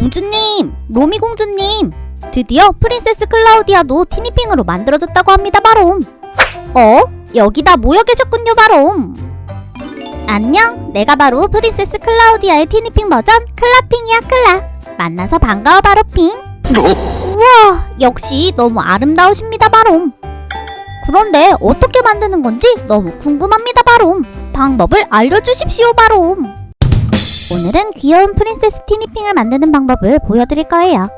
공주님, 로미 공주님, 드디어 프린세스 클라우디아도 티니핑으로 만들어졌다고 합니다, 바롬. 어? 여기다 모여 계셨군요, 바롬. 안녕, 내가 바로 프린세스 클라우디아의 티니핑 버전 클라핑이야, 클라. 만나서 반가워, 바로핑. 우와, 역시 너무 아름다우십니다, 바롬. 그런데 어떻게 만드는 건지 너무 궁금합니다, 바롬. 방법을 알려주십시오, 바롬. 오늘은 귀여운 프린세스 티니핑을 만드는 방법을 보여드릴 거예요.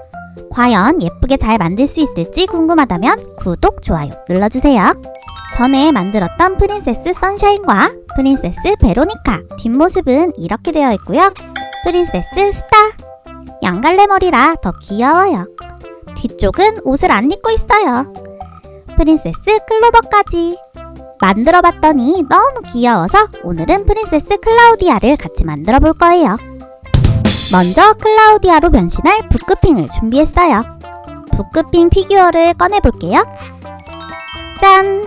과연 예쁘게 잘 만들 수 있을지 궁금하다면 구독, 좋아요 눌러주세요. 전에 만들었던 프린세스 선샤인과 프린세스 베로니카 뒷모습은 이렇게 되어 있고요. 프린세스 스타 양갈래 머리라 더 귀여워요. 뒤쪽은 옷을 안 입고 있어요. 프린세스 클로버까지 만들어 봤더니 너무 귀여워서 오늘은 프린세스 클라우디아를 같이 만들어 볼 거예요. 먼저 클라우디아로 변신할 북크핑을 준비했어요. 북크핑 피규어를 꺼내 볼게요. 짠!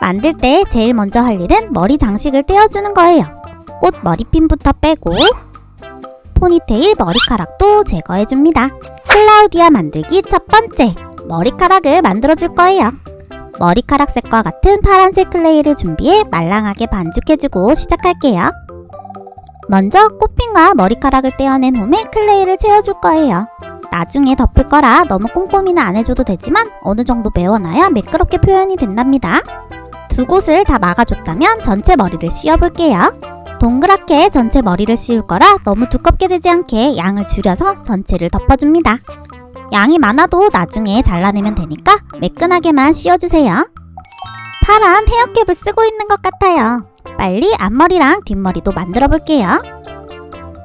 만들 때 제일 먼저 할 일은 머리 장식을 떼어주는 거예요. 꽃 머리핀부터 빼고 포니테일 머리카락도 제거해 줍니다. 클라우디아 만들기 첫 번째 머리카락을 만들어 줄 거예요. 머리카락 색과 같은 파란색 클레이를 준비해 말랑하게 반죽해주고 시작할게요. 먼저 꽃핀과 머리카락을 떼어낸 후에 클레이를 채워줄 거예요. 나중에 덮을 거라 너무 꼼꼼히는 안 해줘도 되지만 어느 정도 메워놔야 매끄럽게 표현이 된답니다. 두 곳을 다 막아줬다면 전체 머리를 씌워볼게요. 동그랗게 전체 머리를 씌울 거라 너무 두껍게 되지 않게 양을 줄여서 전체를 덮어줍니다. 양이 많아도 나중에 잘라내면 되니까 매끈하게만 씌워주세요. 파란 헤어캡을 쓰고 있는 것 같아요. 빨리 앞머리랑 뒷머리도 만들어 볼게요.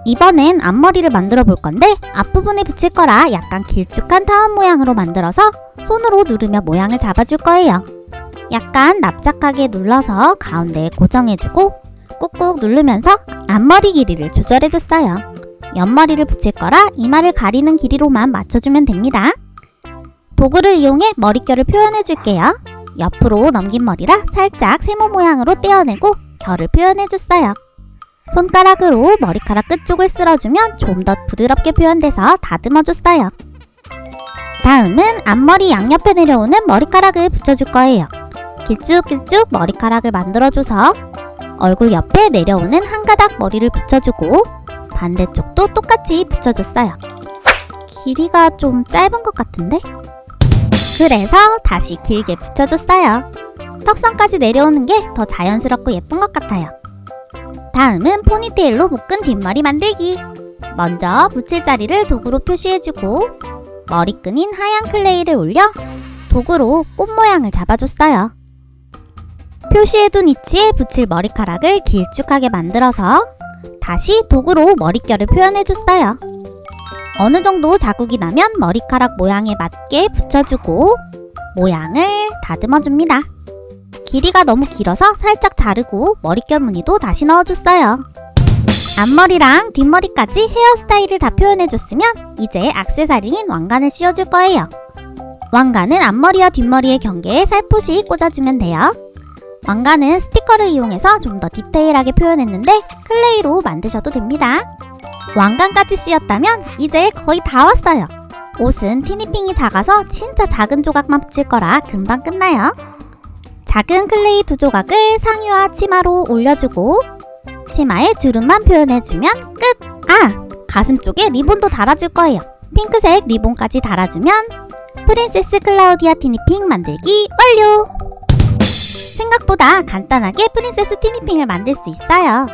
이번엔 앞머리를 만들어 볼 건데 앞부분에 붙일 거라 약간 길쭉한 타원 모양으로 만들어서 손으로 누르며 모양을 잡아줄 거예요. 약간 납작하게 눌러서 가운데에 고정해주고 꾹꾹 누르면서 앞머리 길이를 조절해줬어요. 옆머리를 붙일 거라 이마를 가리는 길이로만 맞춰주면 됩니다. 도구를 이용해 머릿결을 표현해 줄게요. 옆으로 넘긴 머리라 살짝 세모 모양으로 떼어내고 결을 표현해 줬어요. 손가락으로 머리카락 끝쪽을 쓸어주면 좀 더 부드럽게 표현돼서 다듬어 줬어요. 다음은 앞머리 양옆에 내려오는 머리카락을 붙여줄 거예요. 길쭉길쭉 머리카락을 만들어줘서 얼굴 옆에 내려오는 한 가닥 머리를 붙여주고 반대쪽도 똑같이 붙여줬어요. 길이가 좀 짧은 것 같은데? 그래서 다시 길게 붙여줬어요. 턱선까지 내려오는 게 더 자연스럽고 예쁜 것 같아요. 다음은 포니테일로 묶은 뒷머리 만들기. 먼저 붙일 자리를 도구로 표시해주고 머리끈인 하얀 클레이를 올려 도구로 꽃 모양을 잡아줬어요. 표시해둔 위치에 붙일 머리카락을 길쭉하게 만들어서 다시 도구로 머릿결을 표현해줬어요. 어느 정도 자국이 나면 머리카락 모양에 맞게 붙여주고 모양을 다듬어줍니다. 길이가 너무 길어서 살짝 자르고 머릿결 무늬도 다시 넣어줬어요. 앞머리랑 뒷머리까지 헤어스타일을 다 표현해줬으면 이제 악세사리인 왕관을 씌워줄 거예요. 왕관은 앞머리와 뒷머리의 경계에 살포시 꽂아주면 돼요. 왕관은 스티커를 이용해서 좀 더 디테일하게 표현했는데 클레이로 만드셔도 됩니다. 왕관까지 씌웠다면 이제 거의 다 왔어요. 옷은 티니핑이 작아서 진짜 작은 조각만 붙일 거라 금방 끝나요. 작은 클레이 두 조각을 상의와 치마로 올려주고 치마에 주름만 표현해주면 끝! 아! 가슴 쪽에 리본도 달아줄 거예요. 핑크색 리본까지 달아주면 프린세스 클라우디아 티니핑 만들기 완료! 생각보다 간단하게 프린세스 티니핑을 만들 수 있어요.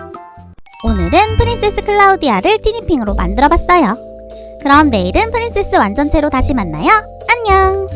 오늘은 프린세스 클라우디아를 티니핑으로 만들어봤어요. 그럼 내일은 프린세스 완전체로 다시 만나요. 안녕!